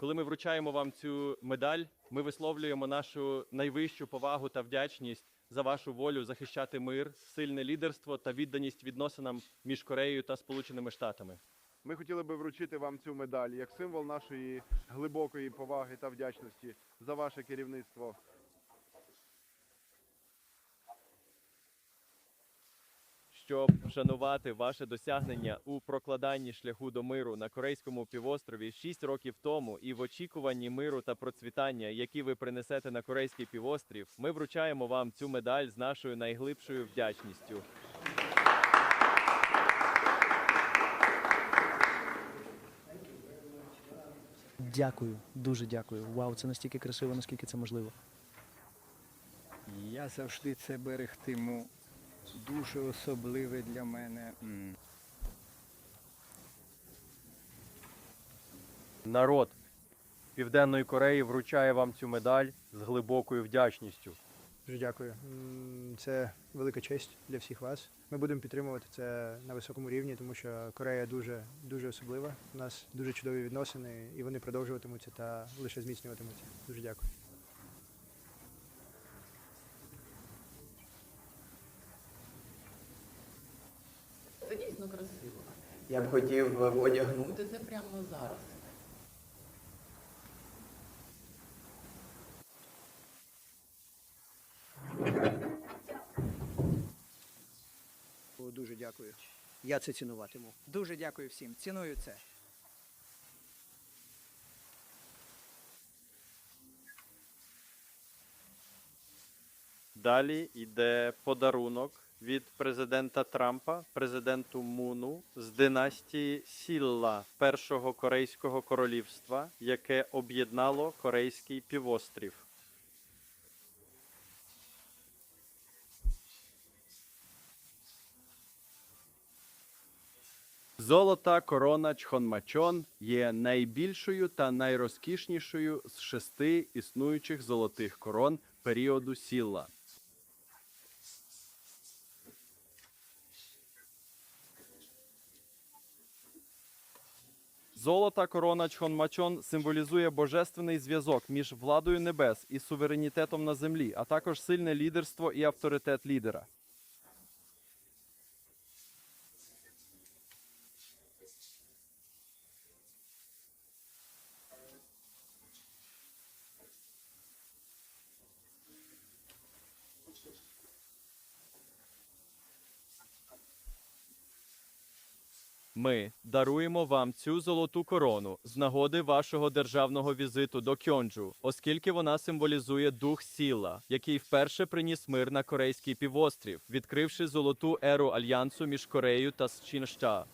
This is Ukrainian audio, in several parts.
Коли ми вручаємо вам цю медаль, ми висловлюємо нашу найвищу повагу та вдячність за вашу волю захищати мир, сильне лідерство та відданість відносинам між Кореєю та Сполученими Штатами. Ми хотіли би вручити вам цю медаль як символ нашої глибокої поваги та вдячності за ваше керівництво. Щоб вшанувати ваше досягнення у прокладанні шляху до миру на корейському півострові 6 років тому і в очікуванні миру та процвітання, які ви принесете на корейський півострів, ми вручаємо вам цю медаль з нашою найглибшою вдячністю. Дякую, дуже дякую. Вау, це настільки красиво, наскільки це можливо. Я завжди це берегтиму. Дуже особливе для мене. Народ Південної Кореї вручає вам цю медаль з глибокою вдячністю. Дуже дякую. Це велика честь для всіх вас. Ми будемо підтримувати це на високому рівні, тому що Корея дуже дуже особлива. У нас дуже чудові відносини, і вони продовжуватимуться та лише зміцнюватимуться. Дуже дякую. Дійсно красиво. Я б хотів одягнути. Це прямо зараз. Дуже дякую. Я це цінуватиму. Дуже дякую всім. Ціную це. Далі йде подарунок від президента Трампа, президенту Муну з династії Сілла Першого Корейського королівства, яке об'єднало Корейський півострів. Золота корона Чхонмачон є найбільшою та найрозкішнішою з шести існуючих золотих корон періоду Сілла. Золота корона Чхонмачон символізує божественний зв'язок між владою небес і суверенітетом на землі, а також сильне лідерство і авторитет лідера. Ми даруємо вам цю золоту корону з нагоди вашого державного візиту до Кьонджу, оскільки вона символізує дух сіла, який вперше приніс мир на корейський півострів, відкривши золоту еру альянсу між Кореєю та США.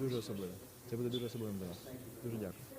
Дуже особливо. Це буде дуже особливим для нас. Дуже дякую.